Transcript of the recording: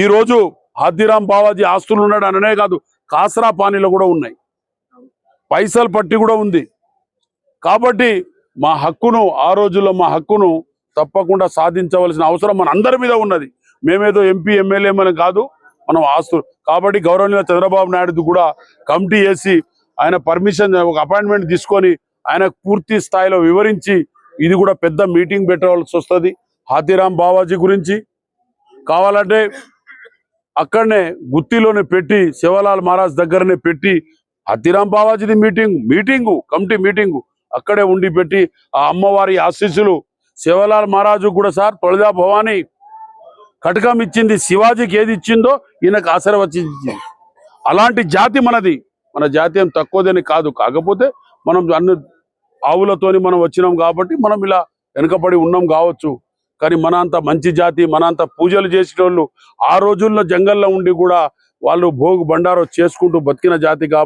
ఈరోజు ఆదిరాం బావాజీ ఆస్తులు ఉన్నాడు అననే కాదు కాసరా పానీలు కూడా ఉన్నాయి. పైసలు పట్టి కూడా ఉంది. కాబట్టి మా హక్కును ఆ రోజుల్లో మా హక్కును తప్పకుండా సాధించవలసిన అవసరం మన అందరి మీద ఉన్నది. మేమేదో ఎంపీ ఎమ్మెల్యే మనం కాదు మనం ఆస్తులు కాబట్టి గౌరవనీయ చంద్రబాబు నాయుడు కూడా కమిటీ వేసి ఆయన పర్మిషన్ ఒక అపాయింట్మెంట్ తీసుకొని ఆయన పూర్తి స్థాయిలో వివరించి ఇది కూడా పెద్ద మీటింగ్ పెట్టవలసి వస్తుంది. హాతీరామ్ బావాజీ గురించి కావాలంటే అక్కడనే గుత్తిలోనే పెట్టి శివలాల్ మహారాజ్ దగ్గరనే పెట్టి హాతీరామ్ బావాజీది మీటింగ్ మీటింగు కమిటీ మీటింగు అక్కడే ఉండి పెట్టి ఆ అమ్మవారి ఆశీస్సులు శివలాల్ మహారాజు కూడా సార్ తొలదా భవానీ కటకం ఇచ్చింది శివాజీకి ఏది ఇచ్చిందో ఈయనకు ఆశీర్వచించింది అలాంటి జాతి మనది. మన జాతి ఏం తక్కువదని కాదు. కాకపోతే మనం అన్ని ఆవులతోని మనం వచ్చినాం కాబట్టి మనం ఇలా వెనుకబడి ఉన్నాం కావచ్చు. కానీ మన అంత మంచి జాతి మన అంత పూజలు చేసిన ఆ రోజుల్లో జంగల్లో ఉండి కూడా వాళ్ళు భోగు బండారో చేసుకుంటూ బతికిన జాతి కాబట్టి